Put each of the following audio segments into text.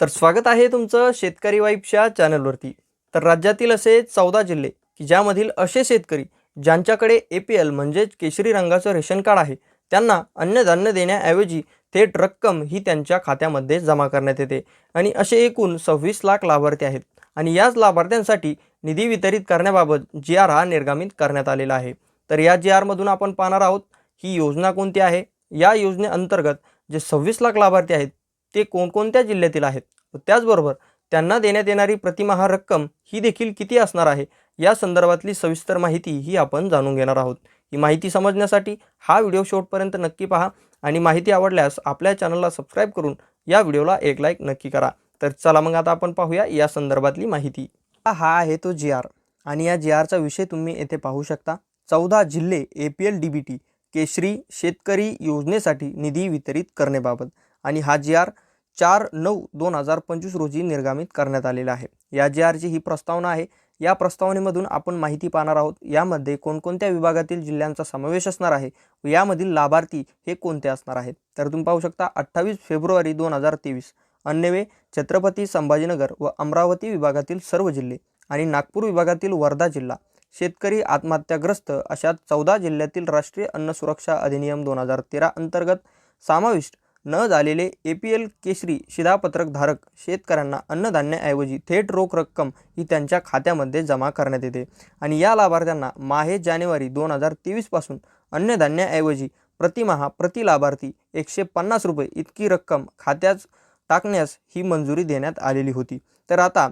तर स्वागत आहे तुमचं शेतकरी वाईफच्या चॅनलवरती. तर राज्यातील असे चौदा जिल्हे की ज्यामधील असे शेतकरी ज्यांच्याकडे ए पी एल म्हणजेच केशरी रंगाचं रेशन कार्ड आहे त्यांना अन्नधान्य देण्याऐवजी थेट रक्कम ही त्यांच्या खात्यामध्ये जमा करण्यात येते. आणि असे एकूण सव्वीस लाख लाभार्थी आहेत आणि याच लाभार्थ्यांसाठी निधी वितरित करण्याबाबत जी आर हा निर्गमित करण्यात आलेला आहे. तर या जी आरमधून आपण पाहणार आहोत ही योजना कोणती आहे? या योजनेअंतर्गत जे सव्वीस लाख लाभार्थी आहेत ते कोणकोणत्या जिल्ह्यातील आहेत? व त्याचबरोबर त्यांना देण्यात येणारी प्रतिमाहा रक्कम ही देखील किती असणार आहे? या संदर्भातली सविस्तर माहिती ही आपण जाणून घेणार आहोत. ही माहिती समजण्यासाठी हा व्हिडिओ शेवटपर्यंत नक्की पहा आणि माहिती आवडल्यास आपल्या चॅनलला सबस्क्राईब करून या व्हिडिओला एक लाईक नक्की करा. तर चला मग आता आपण पाहूया या संदर्भातली माहिती. हा आहे तो जी आर आणि या जी आरचा विषय तुम्ही येथे पाहू शकता. चौदा जिल्हे A P L D B T केशरी शेतकरी योजनेसाठी निधी वितरित करण्याबाबत आणि हा जी आर चार नऊ दोन हजार पंचवीस रोजी निर्गमित करण्यात आलेला आहे. या जी आरची ही प्रस्तावना आहे. या प्रस्तावनेमधून आपण माहिती पाहणार आहोत. यामध्ये कोणकोणत्या विभागातील जिल्ह्यांचा समावेश असणार आहे? व यामधील लाभार्थी हे कोणते असणार आहेत? तर तुम्ही पाहू शकता अठ्ठावीस फेब्रुवारी दोन हजार तेवीस अन्नवे छत्रपती संभाजीनगर व अमरावती विभागातील सर्व जिल्हे आणि नागपूर विभागातील वर्धा जिल्हा. शेतकरी आत्महत्याग्रस्त अशा चौदा जिल्ह्यातील राष्ट्रीय अन्न सुरक्षा अधिनियम दोन हजार तेरा अंतर्गत समाविष्ट न झालेले ए पी एल केशरी शिधापत्रकधारक शेतकऱ्यांना अन्नधान्याऐवजी थेट रोख रक्कम ही त्यांच्या खात्यामध्ये जमा करण्यात येते. आणि या लाभार्थ्यांना माहे जानेवारी दोन हजार तेवीसपासून अन्नधान्याऐवजी प्रतिमहा प्रति लाभार्थी एकशे पन्नास रुपये इतकी रक्कम खात्यात टाकण्यास ही मंजुरी देण्यात आलेली होती. तर आता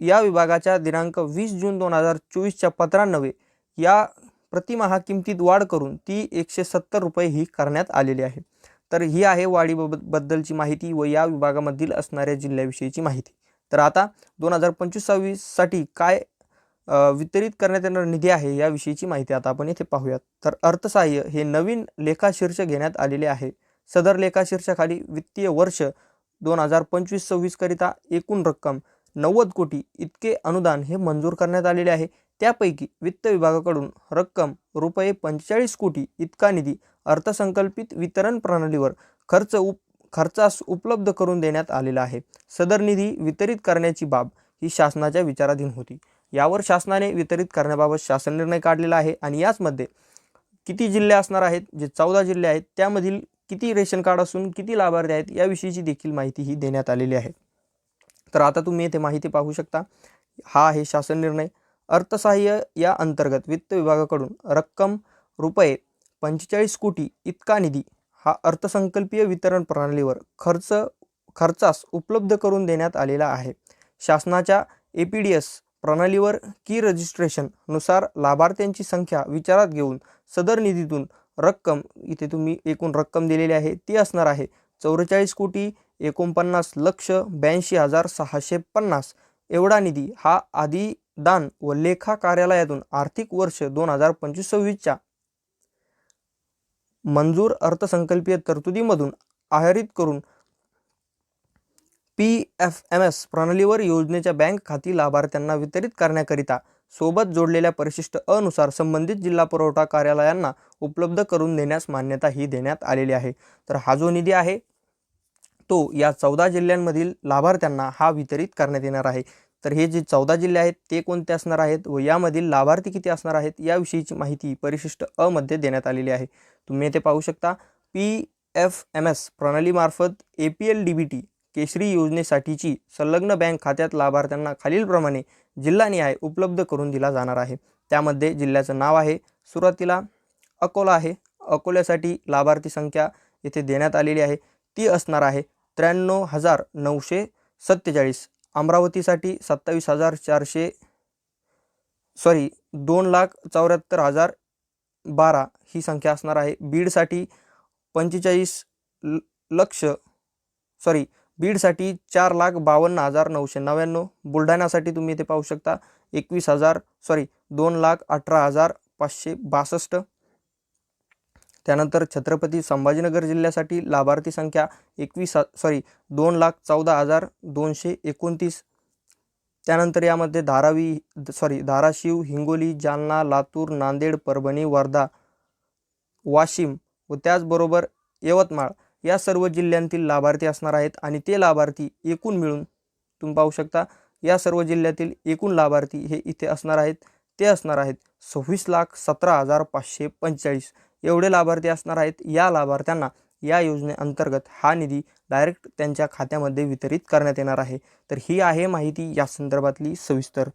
या विभागाच्या दिनांक वीस जून दोन हजार चोवीसच्या पत्रान्नवे या प्रतिमहा किमतीत वाढ करून ती एकशे सत्तर रुपये ही करण्यात आलेली आहे. तर ही आहे वाढीबाबत बद्दलची माहिती व या विभागामधील असणाऱ्या जिल्ह्याविषयीची माहिती. तर आता दोन हजार पंचवीस सव्वीससाठी काय वितरित करण्यात येणारा निधी आहे याविषयीची माहिती आता आपण येथे पाहूयात. तर अर्थसहाय्य हे नवीन लेखाशीर्ष घेण्यात आलेले आहे. सदर लेखाशीर्षाखाली वित्तीय वर्ष दोन हजार पंचवीस सव्वीसकरिता एकूण रक्कम नव्वद कोटी इतके अनुदान हे मंजूर करण्यात आलेले आहे. त्यापैकी वित्त विभागाकडून रक्कम रुपये पंचेचाळीस कोटी इतका निधी अर्थसंकल्पित वितरण प्रणालीवर खर्च उप खर्चास उपलब्ध करून देण्यात आलेला आहे. सदर निधी वितरित करण्याची बाब ही शासनाच्या विचाराधीन होती. यावर शासनाने वितरित करण्याबाबत शासन निर्णय काढलेला आहे आणि याचमध्ये किती जिल्हे असणार आहेत जे चौदा जिल्हे आहेत त्यामधील किती रेशन कार्ड असून किती लाभार्थी आहेत याविषयीची देखील माहिती ही देण्यात आलेली आहे. तर आता तुम्ही येथे माहिती पाहू शकता. हा आहे शासन निर्णय. अर्थसहाय्य या अंतर्गत वित्त विभागाकडून रक्कम रुपये पंचेचाळीस कोटी इतका निधी हा अर्थसंकल्पीय वितरण प्रणालीवर खर्च खर्चास उपलब्ध करून देण्यात आलेला आहे. शासनाच्या ए पी डी एस प्रणालीवर की रजिस्ट्रेशननुसार लाभार्थ्यांची संख्या विचारात घेऊन सदर निधीतून रक्कम इथे तुम्ही एकूण रक्कम दिलेली आहे ती असणार आहे चौवेचाळीस कोटी एकोणपन्नास लक्ष ब्याऐंशी हजार सहाशे पन्नास. एवढा निधी हा आधी दान व लेखा कार्यालयातून आर्थिक वर्ष दोन हजार पंचवीस सव्वीसच्या मंजूर अर्थसंकल्पीय तरतुदीमधून आहरित करून पी एफ एम एस प्रणालीवर योजनेच्या बँक खाती लाभार्थ्यांना वितरित करण्याकरिता सोबत जोडलेल्या परिशिष्ट अनुसार संबंधित जिल्हा पुरवठा कार्यालयांना उपलब्ध करून देण्यास मान्यता ही देण्यात आलेली आहे. तर हा जो निधी आहे तो या चौदा जिल्ह्यांमधील लाभार्थ्यांना हा वितरित करण्यात येणार आहे. तर हे जे चौदा जिल्हे आहेत ते कोणते असणार आहेत व यामधील लाभार्थी किती असणार आहेत याविषयीची माहिती परिशिष्ट अमध्ये देण्यात आलेली आहे. तुम्ही येथे पाहू शकता पी एफ एम एस प्रणालीमार्फत A P L D B T केशरी योजनेसाठीची संलग्न बँक खात्यात लाभार्थ्यांना खालीलप्रमाणे जिल्हानिहाय उपलब्ध करून दिला जाणार आहे. त्यामध्ये जिल्ह्याचं नाव आहे सुरुवातीला अकोला आहे. अकोल्यासाठी लाभार्थी संख्या येथे देण्यात आलेली आहे. ती असणार आहे त्र्याण्णव हजार नऊशे सत्तेचाळीस. अमरावतीसाठी सत्तावीस हजार चारशे सॉरी दोन लाख चौऱ्याहत्तर हजार बारा ही संख्या असणार आहे. बीडसाठी पंचेचाळीस ल लक्ष सॉरी बीडसाठी चार लाख बावन्न हजार नऊशे नव्याण्णव. बुलढाण्यासाठी तुम्ही इथे पाहू शकता एकवीस हजार सॉरी दोन लाख अठरा हजार पाचशे बासष्ट. त्यानंतर छत्रपती संभाजीनगर जिल्ह्यासाठी लाभार्थी संख्या एकवीस सॉरी दोन लाख चौदा हजार दोनशे एकोणतीस. त्यानंतर यामध्ये धारावी सॉरी धाराशिव हिंगोली जालना लातूर नांदेड परभणी वर्धा वाशिम व त्याचबरोबर यवतमाळ या सर्व जिल्ह्यांतील लाभार्थी असणार आहेत आणि ते लाभार्थी एकूण मिळून तुम्ही पाहू शकता या सर्व जिल्ह्यातील एकूण लाभार्थी हे इथे असणार आहेत ते असणार आहेत सव्वीस लाख सतरा हजार पाचशे पंचेचाळीस. एवढे लाभार्थी असणार आहेत या लाभार्थ्यांना या योजनेअंतर्गत हा निधी डायरेक्ट त्यांच्या खात्यामध्ये वितरित करण्यात येणार आहे. तर ही आहे माहिती या संदर्भातली सविस्तर